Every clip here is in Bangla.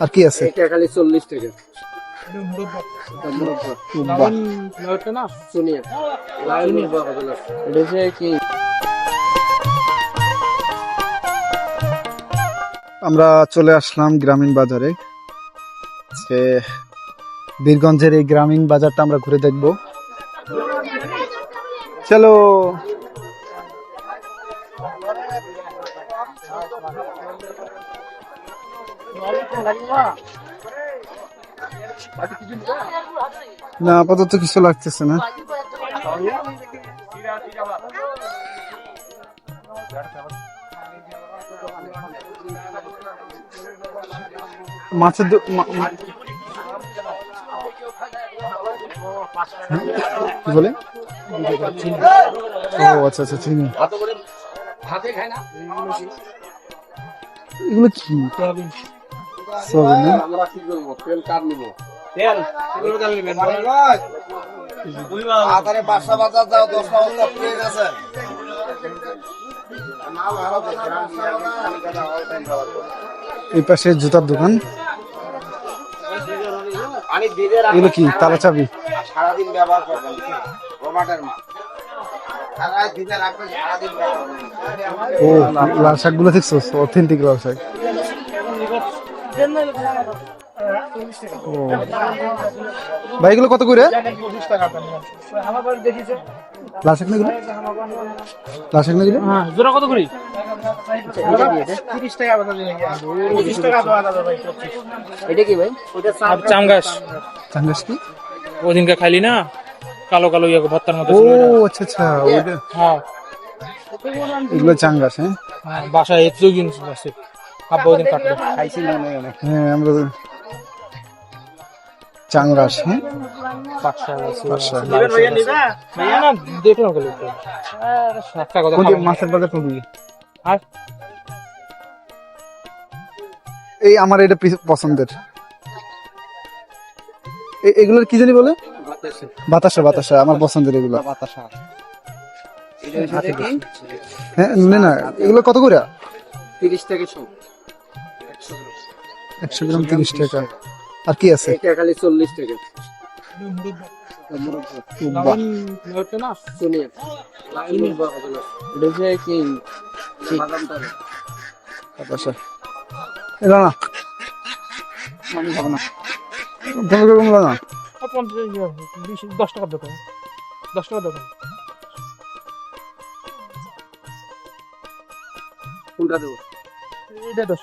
আর কি আছে? এটা খালি চল্লিশ টাকা। কি? আমরা চলে আসলাম গ্রামীণ বাজারে। আজকে বীরগঞ্জের এই গ্রামীণ বাজারটা আমরা ঘুরে দেখব। চলো। না আপাতত কিছু লাগতেছে না মাছের? কি বলে ও আচ্ছা আচ্ছা চিনি এগুলো কি? আমরা কি করব? তেল কার নিবো? আধারে বাসা বাজার যাও দশটা বস্তা প্লেট আছে এই পাশে জুতার দোকান। এগুলো কি তালা চাবি? সারাদিন ব্যবহার করবেন রোমাটের ও লাল শাকগুলো দেখছ? অথেন্টিক লাল শাক। ও ভাই এগুলো কত করে? না হ্যাঁ জোড়া কত করি? এটা কি ভাই? আর চাম গাছ। চাঙ্গাস কি? ওদিনকে খাইলি না? কালো কালো ইয়ে ভত্তার মতো ও আচ্ছা আচ্ছা ওইটা। হ্যাঁ। এগুলো চাঙ্গাস হ্যাঁ? হ্যাঁ, বাসায় এত আব্বা ওদিন কাটলো হ্যাঁ আমরা চাঙ্গাস হ্যাঁ। না না মাছের বাজার আর? এই আমার এটা পছন্দের। এগুলোর কি জানি বলে? বাতাসা। বাতাসা আমার পছন্দের এগুলো। বাতাসা হ্যাঁ নে না এগুলো কত করে? তিরিশ টাকা সব একশো গ্রাম। তিরিশ টাকা। আর কি আছে? এটা খালি চল্লিশ টাকা। বাহ, ওটা না শুনিয়ে লাইন এটা কি? বাদাম তারে বাতাসা এলো না আমি খাব না। পনেরো করে কমলো না আর পঞ্চাশ ইয়ে, বিশ দশ টাকার দোকান। দশ টাকার দোকান। কোনটা দেবো? এটা দশ।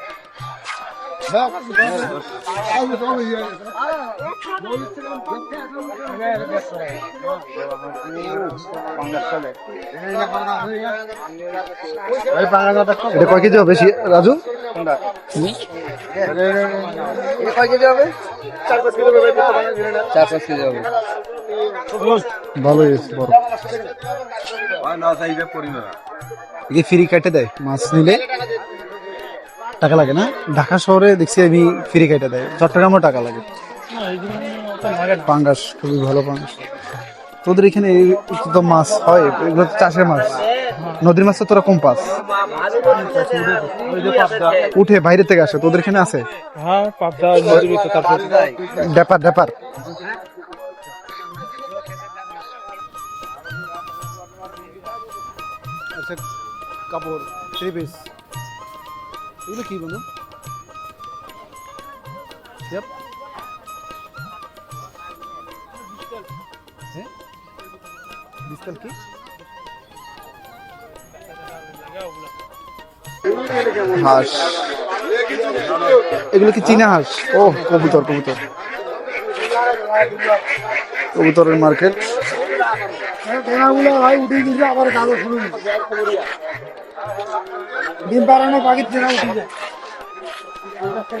এটা কয় কেজি হবে? রাজু? এটা কয় কেজি হবে চার পাঁচ কেজি হবে ভালোই বড় ফ্রি কেটে দেয় মাছ নিলে। টাকা লাগে না। ঢাকা শহরে দেখছি আমি ফ্রি কেটে দেয়। চট্টগ্রামও টাকা লাগে। পাঙ্গাস খুবই ভালো পাঙ্গাস। তোদের এখানে এই তো মাছ হয় এগুলো তো চাষের মাছ। নদীর মাছ তো তোরা কম পাস। উঠে বাইরে থেকে আসে তোদের এখানে আছে? হ্যাঁ ড্যাপার ড্যাপার। আচ্ছা কাপড় থ্রি পিস এগুলো কি বলুন? বিস্তাল কি? হাঁস। এগুলো কি চীনা হাঁস? ও কবুতর কবুতর। কবুতরের মার্কেট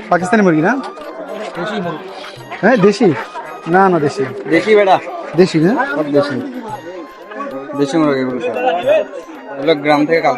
পাকিস্তানি মুরগি না? হ্যাঁ দেশি? না না দেশি। দেশি বেটা দেশি না? দেশি। দেশি মুরগি এগুলো সব। এগুলো গ্রাম থেকে কাল